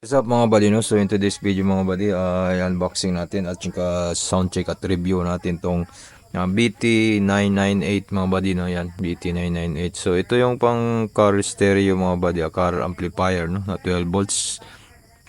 What's up mga buddy no? So in today's video mga buddy ay unboxing natin at saka sound check at review natin tong uh, BT998 mga buddy no? Yan BT998 so ito yung pang car stereo mga buddy ah, car amplifier no? Na 12 volts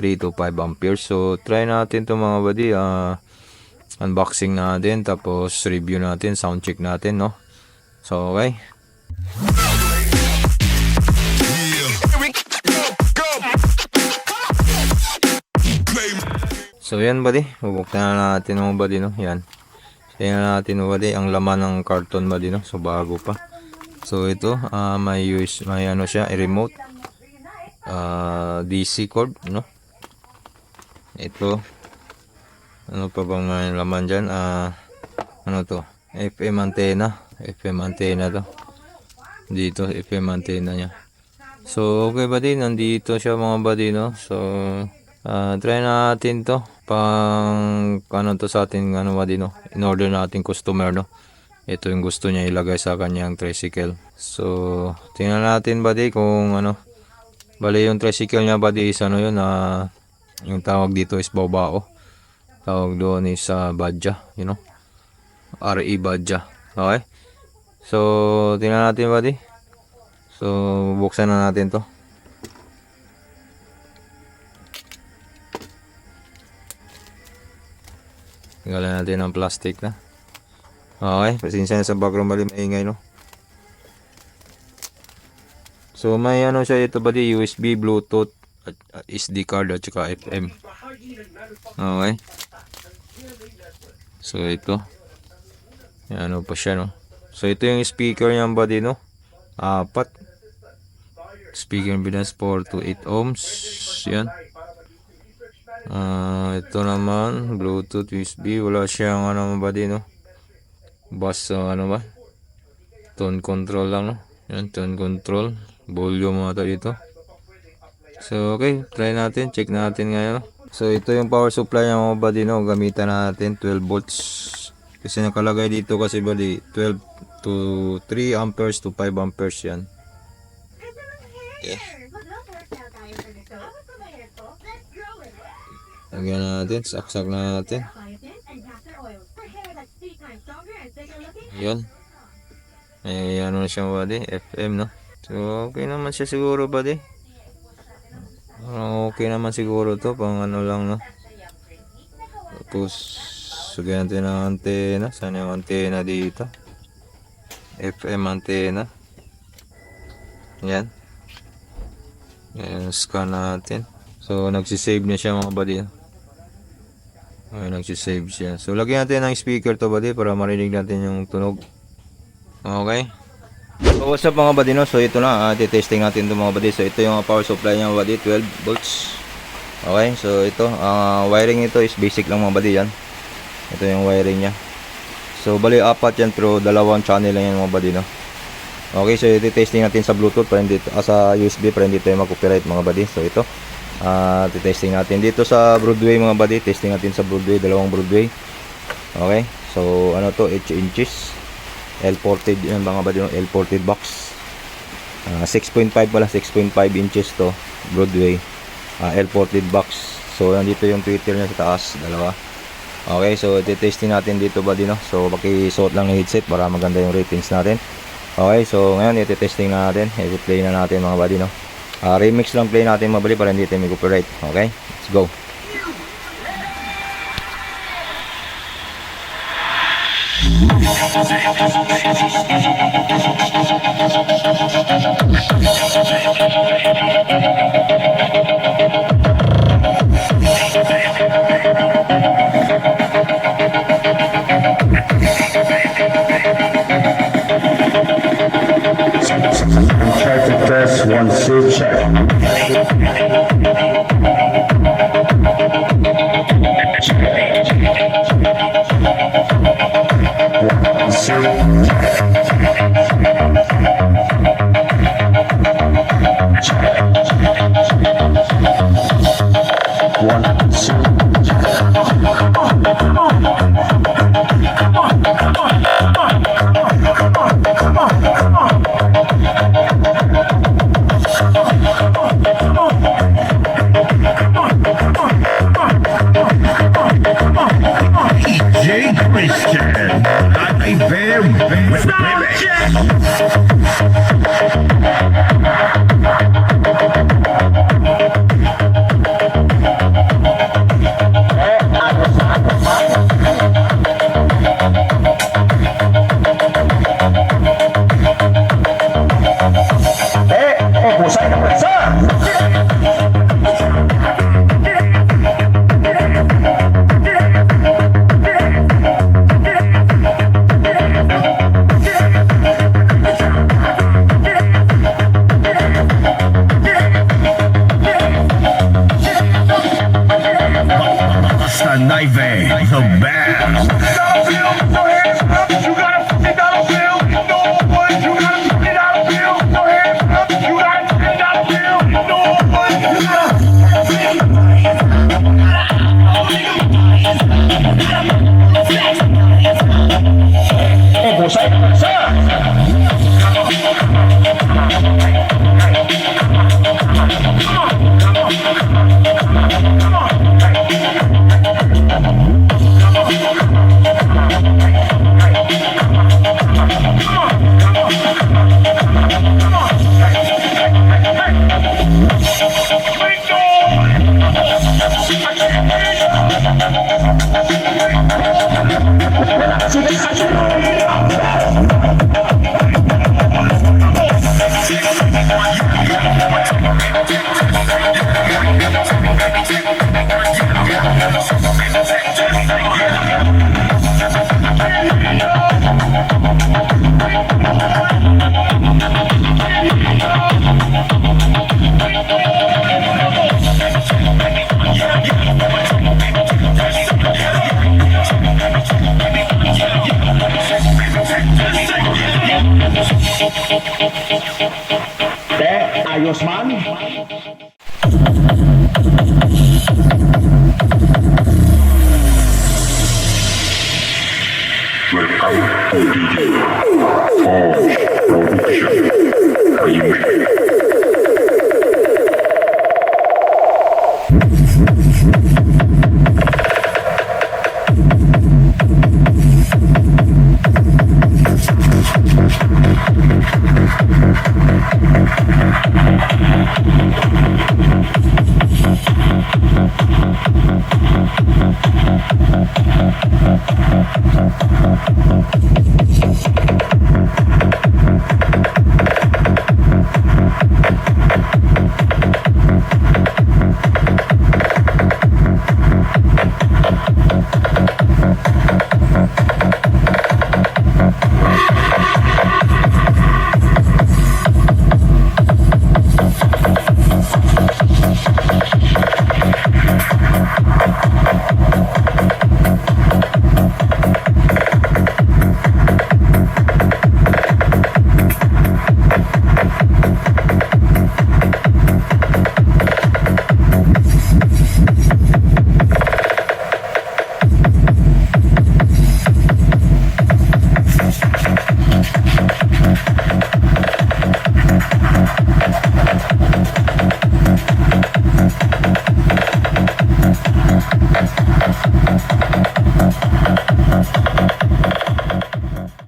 3 to 5 amperes. So try natin to mga buddy ah unboxing natin tapos review natin sound check natin no? So okay So yan buddy, bubuksan na natin mga buddy no, yan. Tingnan natin mga buddy ang laman ng carton buddy no, so bago pa. So ito, ah, may US, may ano siya, remote. ah DC cord no. Ito. Ano pa bang may laman diyan? Ah, ano to? FM antenna, FM antenna to. Dito FM antenna niya. So okay buddy, nandito siya mga buddy no. So Ah, try natin to. Pang ano to sa ating ano ba no? In order natin customer no? Ito yung gusto niya ilagay sa kanyang tricycle. So tingnan natin buddy kung ano? Bali yung tricycle niya buddy is ano yun na yung tawag dito is babao. Tawag doon is uh, badja you know? RE badja. Okay? So tingnan natin buddy so buksan na natin to Tinggalan natin ang plastic na. Okay, pasensya na sa background mali maingay no. So may ano siya ito ba di USB, Bluetooth, at, at SD card at saka FM. Okay. So ito. Ano pa siya no. So ito yung speaker niya buddy no. Apat. Speaker impedance 4 to 8 ohms. Yan. Ah, ito naman, Bluetooth, USB, wala siyang ano ba din, no? Bus, uh, ano ba? Tone control lang, no? Yan, tone control. Volume ata dito. So, okay, try natin, check natin ngayon. So, ito yung power supply ng mga buddy, no? Gamitan natin, 12 volts. Kasi nakalagay dito kasi buddy, 12 to 3 amperes to 5 amperes yan. Okay. Lagyan natin, saksak na natin. Yun. Eh, ano na siya buddy, FM no. So, okay naman siya siguro buddy. Parang okay naman siguro to, pang ano lang no. Tapos, sugyan natin ng antena. Saan yung antena dito? FM antena. Yan. Yan, scan natin. So, nagsisave na siya mga buddy. No? Ay, nagsisave siya. So, lagyan natin ng speaker to buddy para marinig natin yung tunog. Okay. So, what's up mga buddy no? So, ito na. Uh, testing natin to mga buddy. So, ito yung power supply niya buddy. 12 volts. Okay. So, ito. ah, wiring ito is basic lang mga buddy yan. Ito yung wiring niya. So, bali apat yan pero dalawang channel lang yan mga buddy no? Okay. So, ito testing natin sa Bluetooth para hindi, ah, sa USB para hindi tayo mag-copyright mga buddy. So, ito. Ah, testing natin dito sa Broadway mga buddy. Testing natin sa Broadway, dalawang Broadway. Okay. So ano to, 8 inches. L40 yan mga buddy? L40 box. Ah, 6.5 pala, 6.5 inches to Broadway. Ah, L40 box. So nandito yung Twitter niya sa taas, dalawa. Okay, so testing natin dito buddy no. So paki-suot lang ng headset para maganda yung ratings natin. Okay, so ngayon ite-testing na natin. I-play na natin mga buddy no. Ah, remix lang play natin mabali para hindi tayo may copyright. Okay? Let's go. Check the test, one, two, check. One, two, Kai Osman.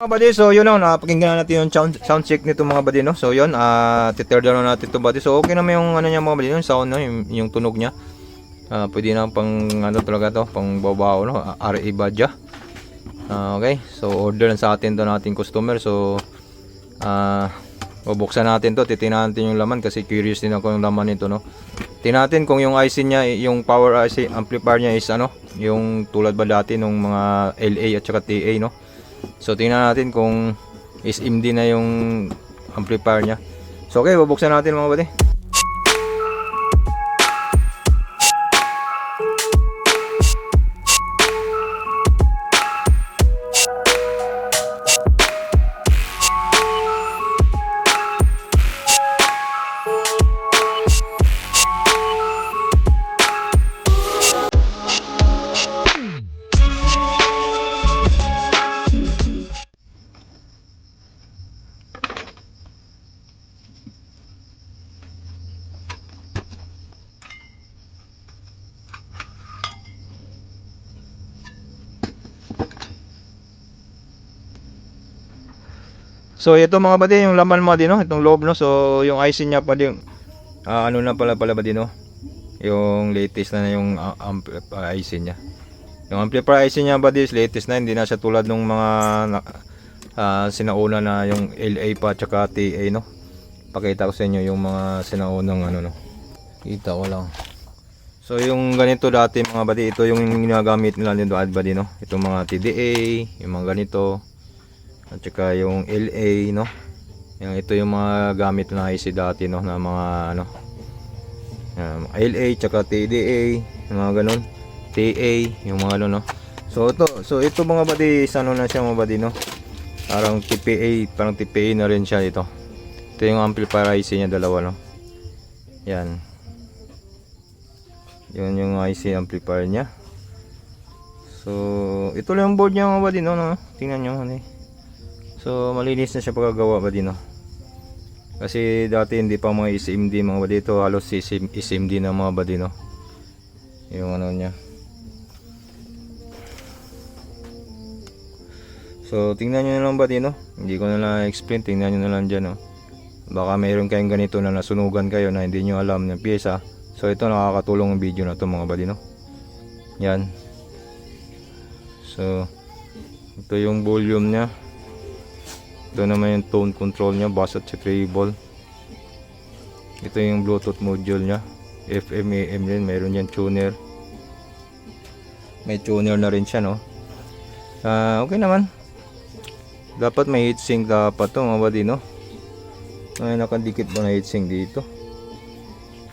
Mga buddy, so yun lang, napakinggan na natin yung sound, sound check nito mga buddy, no? So yun, ah titear down na natin ito buddy. So okay naman yung ano niya mga buddy, yung sound, no? Yung, yung tunog niya. Ah pwede na pang ano talaga to, pang babaw, no? Ah, RA Badja. Ah, okay, so order lang sa atin to nating customer. So, ah bubuksan natin to, titingnan natin yung laman kasi curious din ako yung laman nito, no? Tingnan natin kung yung IC niya, yung power IC amplifier niya is ano, yung tulad ba dati nung mga LA at saka TA, no? So tingnan natin kung is MD na yung amplifier niya. So okay, bubuksan natin mga buddy. So ito mga buddy, yung laman mga no, itong loob no. So yung IC niya pa din ah, ano na pala pala ba no? Yung latest na yung ah, amplifier IC niya. Yung amplifier IC niya ba is latest na, hindi na siya tulad nung mga ah, sinauna na yung LA pa tsaka TA no. Pakita ko sa inyo yung mga sinaunang ano no. Kita ko lang. So yung ganito dati mga buddy, ito yung ginagamit nila nito ad buddy no. Itong mga TDA, yung mga ganito. At saka yung LA, no? Yung ito yung mga gamit na IC dati, no? Na mga, ano? Um, LA, tsaka TDA, yung mga ganun. TA, yung mga ano, no? So, ito, so ito mga is ano na siya mga buddy, no? Parang TPA, parang TPA na rin siya ito. Ito yung amplifier IC niya, dalawa, no? Yan. Yun yung IC amplifier niya. So, ito lang yung board niya mga buddy, no? no? Tingnan nyo, ano eh. So malinis na siya pagkagawa ba din no? Kasi dati hindi pa mga SMD mga badi ito halos SM, SMD na mga badi no? Yung ano niya So tingnan nyo na lang badi no? Hindi ko na lang explain tingnan nyo na lang dyan no? Baka mayroon kayong ganito na nasunugan kayo na hindi nyo alam ng pyesa So ito nakakatulong ang video na to mga badi no? Yan So ito yung volume niya ito naman yung tone control niya, bass at treble. Ito yung Bluetooth module niya. FM, AM din, mayroon yan tuner. May tuner na rin siya, no? Ah, okay naman. Dapat may heatsink dapat to, mga no? Ay, nakadikit ba na heatsink dito?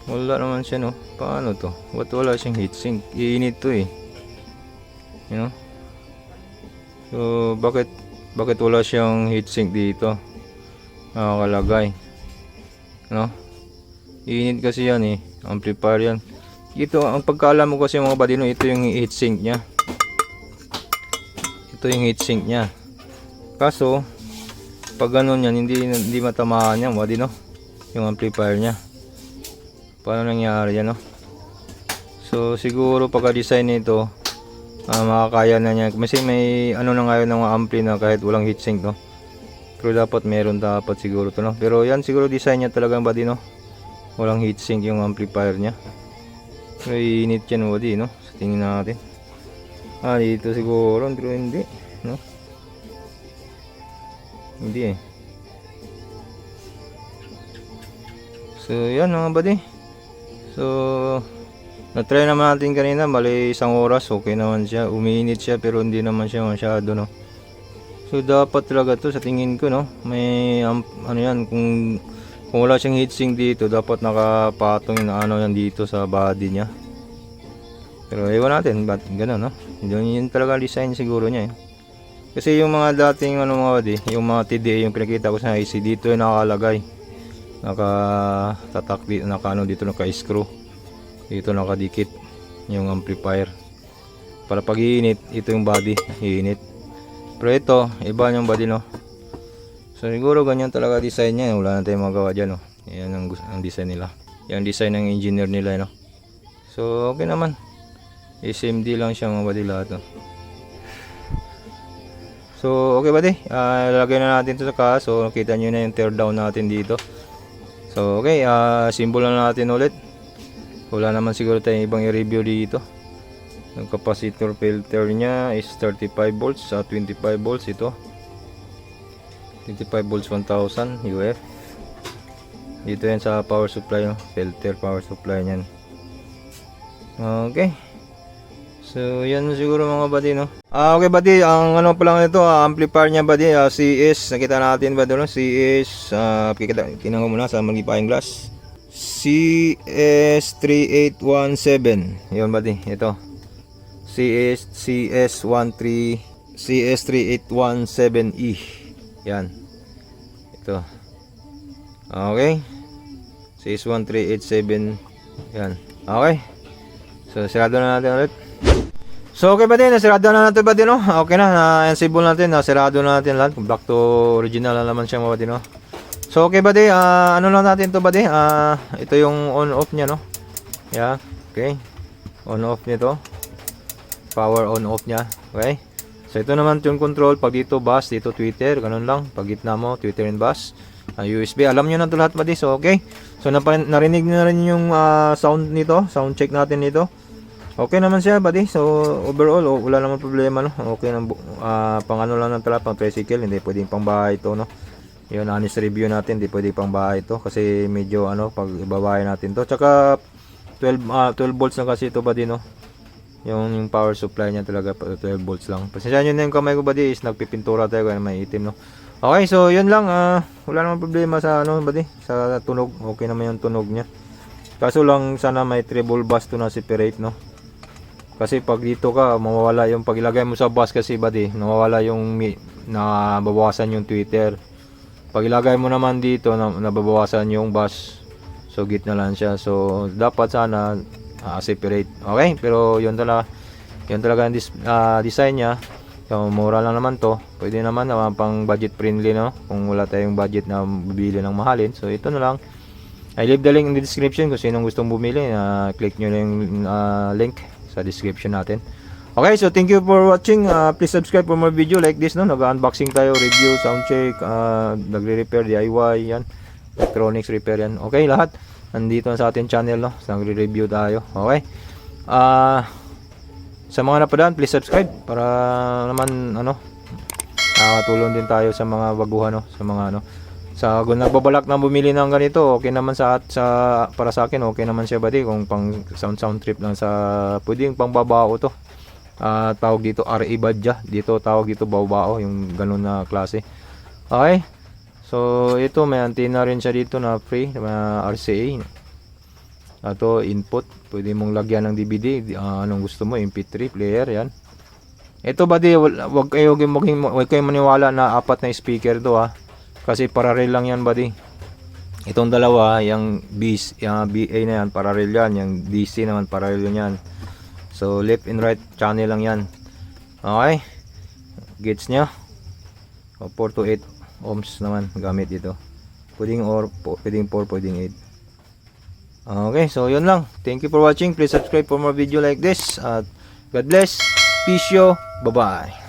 Wala naman siya, no? Paano to? Ba't wala siyang heatsink? Iinit to, eh. You know? So, bakit bakit wala siyang heatsink dito? Nakakalagay. No? Init kasi yan eh. Amplifier yan. Ito ang pagkaalam mo kasi mga badino ito yung heatsink nya ito yung heatsink nya kaso pag ganun yan hindi, hindi matamaan yan badino yung amplifier nya paano nangyari yan no? So siguro pagka-design nito, ah, makakaya na niya. Kasi may ano na ngayon ng ampli na kahit walang heatsink no. Pero dapat meron dapat siguro to no. Pero yan siguro design niya talagang body no. Walang heatsink yung amplifier niya. Pero init yan body no. Sa tingin natin. Ah dito siguro pero hindi no. Hindi eh. So yan mga body. So na-try naman natin kanina, bali isang oras, okay naman siya. Umiinit siya pero hindi naman siya masyado no. So dapat talaga to sa tingin ko no. May um, ano yan kung kung wala siyang heatsink dito, dapat nakapatong yung ano yan dito sa body niya. Pero ewan natin, ba't gano'n no? Yun, yun talaga design siguro niya eh. Kasi yung mga dating ano mga body, yung mga TDA yung pinakita ko sa IC dito yung nakalagay. Naka tatak dito, naka ano dito naka-screw. Dito nakadikit yung amplifier. Para pag iinit, ito yung body, iinit. Pero ito, iba yung body no. So siguro ganyan talaga design niya, wala na tayong magawa diyan no. Yan ang, ang design nila. Yan design ng engineer nila no. So okay naman. SMD lang siya mga body lahat no. So okay buddy, Ah, lalagay na natin ito sa ka. So nakita nyo na yung tear down natin dito. So okay, ah symbol na natin ulit. Wala naman siguro tayong ibang i-review dito. Yung capacitor filter niya is 35 volts sa 25 volts ito. 25 volts 1000 UF. Dito yan sa power supply, no? filter power supply niyan. Okay. So, yan siguro mga buddy, no? Ah, okay buddy, ang ano pa lang ito, ah, amplifier niya buddy, ah, CS, nakita natin ba doon, CS, ah, kikita, tingnan ko muna sa magnifying glass. CS3817, yun buddy, ito. CS, CS13, CS3817E, yan. Ito. Okay. CS1387, yan. Okay. So, sarado na natin ulit. So okay ba din? Nasirado na natin ba din? No? Okay na, na-ensemble natin. Nasirado na natin lahat. Back to original na naman siya mga din. No? So okay ba din? Ah, ano lang natin to ba din? Ah, ito yung on-off niya. No? Yeah. Okay. On-off nito. Power on-off niya. Okay. So ito naman yung control. Pag dito bus, dito Twitter. Ganun lang. Pag gitna mo, Twitter and bus. Ah, USB. Alam nyo na ito lahat ba din? So okay. So narinig nyo na rin yung ah, sound nito. Sound check natin nito. Okay naman siya, buddy. So, overall, oh, wala naman problema, no? Okay nang bu- ah, pang ano lang ng tala, pang tricycle, hindi pwedeng pang bahay ito, no? Yun, honest review natin, hindi pwedeng pang bahay ito kasi medyo ano, pag ibabahay natin to. Tsaka 12 ah, 12 volts na kasi ito, buddy, no? Yung, yung power supply niya talaga pa- 12 volts lang. Pasensya nyo na yung kamay ko, buddy, is nagpipintura tayo kaya may itim, no? Okay, so yun lang, ah, wala naman problema sa ano, buddy, sa tunog. Okay naman yung tunog niya. Kaso lang sana may treble bass to na separate, no? Kasi pag dito ka, mawawala yung pag ilagay mo sa bus kasi buddy, nawawala yung mi- nababawasan yung Twitter. Pag ilagay mo naman dito, na, nababawasan yung bus. So gitna lang siya. So dapat sana ah, separate. Okay? Pero yun talaga yun talaga ang dis- ah, design niya. So, mura lang naman to. Pwede naman naman pang budget friendly no. Kung wala tayong budget na bibili ng mahalin. So ito na lang. I leave the link in the description kung sinong gustong bumili. ah, click nyo na yung ah, link sa description natin. Okay, so thank you for watching. Uh, please subscribe for more video like this. No? Nag-unboxing tayo, review, sound check, uh, nagre-repair, DIY, yan. Electronics repair yan. Okay, lahat. Nandito na sa ating channel. No? So, nagre-review tayo. Okay. Ah... sa mga napadaan, please subscribe para naman ano nakakatulong din tayo sa mga baguhan no, sa mga ano sa kung nagbabalak na bumili ng ganito, okay naman sa sa para sa akin, okay naman siya buddy kung pang sound sound trip lang sa pwedeng pang babao to. Ah, tawag dito RE Badja, dito tawag dito babao yung ganun na klase. Okay? So ito may antenna rin siya dito na free, na RCA. Ato input, pwede mong lagyan ng DVD, di- ah, anong gusto mo, MP3 player, yan. Ito buddy, wag, wag kayo maging wag kayo maniwala na apat na speaker to ha. Kasi parallel lang yan buddy. Itong dalawa, yung B, yung BA na yan, parallel yan. Yung DC naman, parallel yan. So, left and right channel lang yan. Okay? Nyo? O, 4 to 8 ohms naman gamit ito. Pwedeng or, pwedeng 4, pwedeng Okay, so yun lang. Thank you for watching. Please subscribe for more video like this. At God bless. Peace yo. Bye-bye.